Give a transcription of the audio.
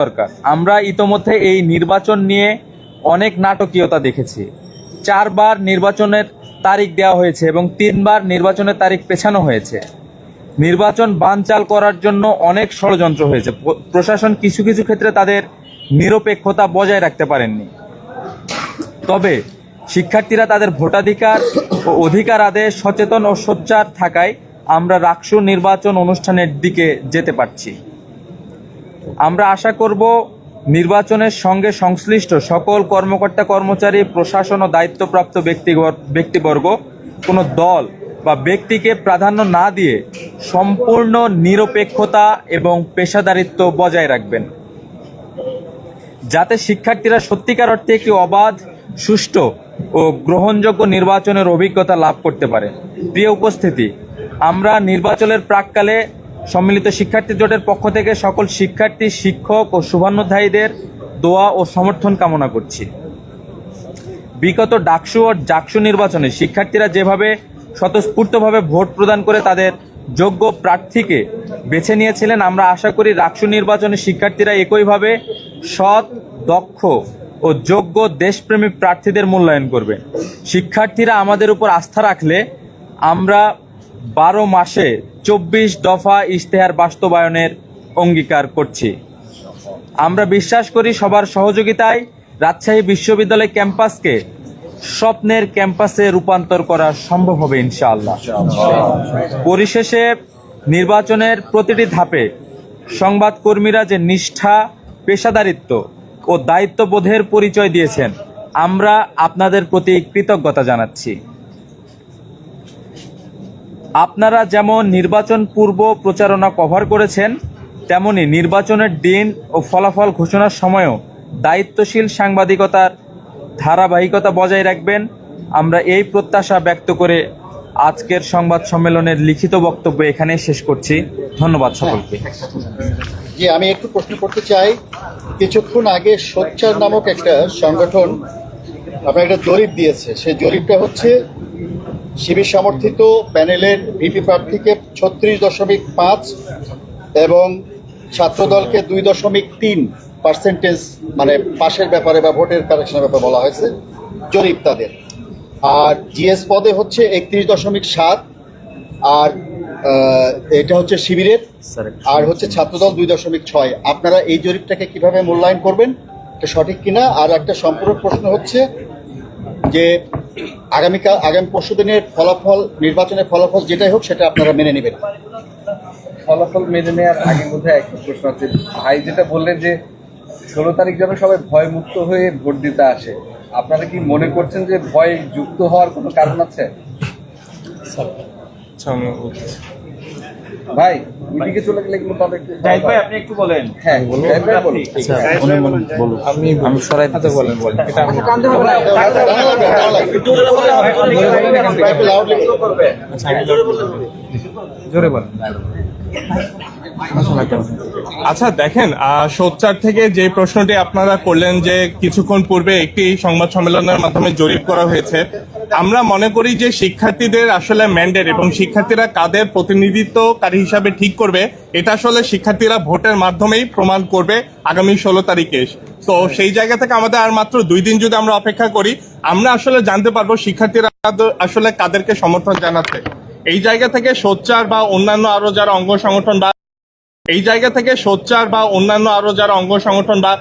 দরকার। আমরা ইতোমধ্যে এই নির্বাচন নিয়ে অনেক নাটকীয়তা দেখেছি। চারবার নির্বাচনের তারিখ দেওয়া হয়েছে এবং তিনবার নির্বাচনের তারিখ পেছানো হয়েছে। নির্বাচন বানচাল করার জন্য অনেক ষড়যন্ত্র হয়েছে। প্রশাসন কিছু কিছু ক্ষেত্রে তাদের নিরপেক্ষতা বজায় রাখতে পারেননি। তবে শিক্ষার্থীরা তাদের ভোটাধিকার ও অধিকার আদেশ সচেতন ও সোচ্চার থাকায় আমরা রাকসু নির্বাচন অনুষ্ঠানের দিকে যেতে পারছি। আমরা আশা করব নির্বাচনের সঙ্গে সংশ্লিষ্ট সকল কর্মকর্তা কর্মচারী, প্রশাসন ও দায়িত্বপ্রাপ্ত ব্যক্তিগর ব্যক্তিবর্গ, কোনো দল বা ব্যক্তিকে প্রাধান্য না দিয়ে সম্পূর্ণ নিরপেক্ষতা এবং পেশাদারিত্ব বজায় রাখবেন। যাতে শিক্ষার্থীরা সত্যিকার অর্থে একটি অবাধ, সুষ্ঠু ও গ্রহণযোগ্য নির্বাচনের অভিজ্ঞতা লাভ করতে পারে। প্রিয় উপস্থিতি, আমরা নির্বাচনের প্রাককালে সম্মিলিত শিক্ষার্থী জোটের পক্ষ থেকে সকল শিক্ষার্থী, শিক্ষক ও শুভান্নধায়ীদের দোয়া ও সমর্থন কামনা করছি। বিগত ডাকসু ও জাকসু নির্বাচনে শিক্ষার্থীরা যেভাবে স্বতঃস্ফূর্তভাবে ভোট প্রদান করে তাদের যোগ্য প্রার্থীকে বেছে নিয়েছিলেন, আমরা আশা করি রাকসু নির্বাচনে শিক্ষার্থীরা একইভাবে সৎ, দক্ষ ও যোগ্য দেশপ্রেমী প্রার্থীদের মূল্যায়ন করবে। শিক্ষার্থীরা আমাদের উপর আস্থা রাখলে আমরা বারো মাসে চব্বিশ দফা ইশতেহার বাস্তবায়নের অঙ্গীকার করছি। আমরা বিশ্বাস করি সবার সহযোগিতায় রাজশাহী বিশ্ববিদ্যালয় ক্যাম্পাসকে স্বপ্নের ক্যাম্পাসে রূপান্তর করা সম্ভব হবে ইনশাআল্লাহ। পরিশেষে নির্বাচনের প্রতিটি ধাপে সংবাদকর্মীরা যে নিষ্ঠা, পেশাদারিত্ব ও দায়িত্ববোধের পরিচয় দিয়েছেন, আমরা আপনাদের প্রতি কৃতজ্ঞতা জানাচ্ছি। আপনারা যেমন নির্বাচন পূর্ব প্রচারণা কভার করেছেন, তেমনি নির্বাচনের দিন ও ফলাফল ঘোষণার সময়ও দায়িত্বশীল সাংবাদিকতার ধারাবাহিকতা বজায় রাখবেন। আমরা এই প্রত্যাশা ব্যক্ত করে আজকের সংবাদ সম্মেলনের লিখিত বক্তব্য এখানে শেষ করছি। ধন্যবাদ সকলকে। জি, আমি একটু প্রশ্ন করতে চাই। কিছুক্ষণ আগে সোচ্চার নামক একটা সংগঠন আপনার একটা জরিপ দিয়েছে। সেই জরিপটা হচ্ছে শিবির সমর্থিত প্যানেলের ভিপি প্রার্থীকে ছত্রিশ দশমিক পাঁচ এবং ছাত্রদলকে দুই দশমিক তিন পার্সেন্টেজ মানে পাশের ব্যাপারে বা ভোটের কালেকশনের ব্যাপারে বলা হয়েছে, জরিপ তাদের। আর জিএস পদে হচ্ছে একত্রিশ দশমিক সাত, আর এটা হচ্ছে শিবিরের, আর হচ্ছে ছাত্রদল দুই দশমিক ছয়। আপনারা এই জরিপটাকে কীভাবে মূল্যায়ন করবেন, এটা সঠিক কিনা? আর একটা সম্পূরক প্রশ্ন হচ্ছে যে আগামীকাল আগামী পরশু দিনের ফলাফল নির্বাচনের ফলাফল যেটাই হোক সেটা আপনারা মেনে নেবেন। ফলাফল মেনে নেওয়ার আগে বোধহয় একটা প্রশ্ন আছে। ভাই যেটা বললেন যে ষোলো তারিখ যেন সবাই ভয় মুক্ত হয়ে ভোট দিতে আসে। আপনারা কি মনে করছেন যে ভয় যুক্ত হওয়ার কোনো কারণ আছে? ভাই ওইদিকে চলে গেলে কিন্তু একটু জাহিদ ভাই আপনি একটু বলেন। হ্যাঁ বলুন। আমি আমি সরাই দিতে বলেন বলেন। এটা আমি একটু loudly বলুন। জোরে বলেন। আচ্ছা দেখেন আহ, সোচ্চার থেকে যে প্রশ্নটি আপনারা করলেন যে কিছুক্ষণ পূর্বে একটি সংবাদ সম্মেলনের মাধ্যমে জরিপ করা হয়েছে আমরা মনে করি যে শিক্ষার্থীদের আসলে ম্যান্ডেট এবং শিক্ষার্থীরা কাদের প্রতিনিধিত্বকারী হিসাবে ঠিক করবে, এটা আসলে শিক্ষার্থীরা ভোটের মাধ্যমেই প্রমাণ করবে আগামী ষোলো তারিখে তো সেই জায়গা থেকে আমাদের আর মাত্র দুই দিন যদি আমরা অপেক্ষা করি, আমরা আসলে জানতে পারব শিক্ষার্থীরা আসলে কাদেরকে সমর্থন জানাচ্ছে। এই জায়গা থেকে সোচ্চার বা অন্যান্য আরও যারা অঙ্গ সংগঠন বা, এই জায়গা থেকে সোচ্চার বা অন্যান্য আরও যারা অঙ্গ সংগঠন বা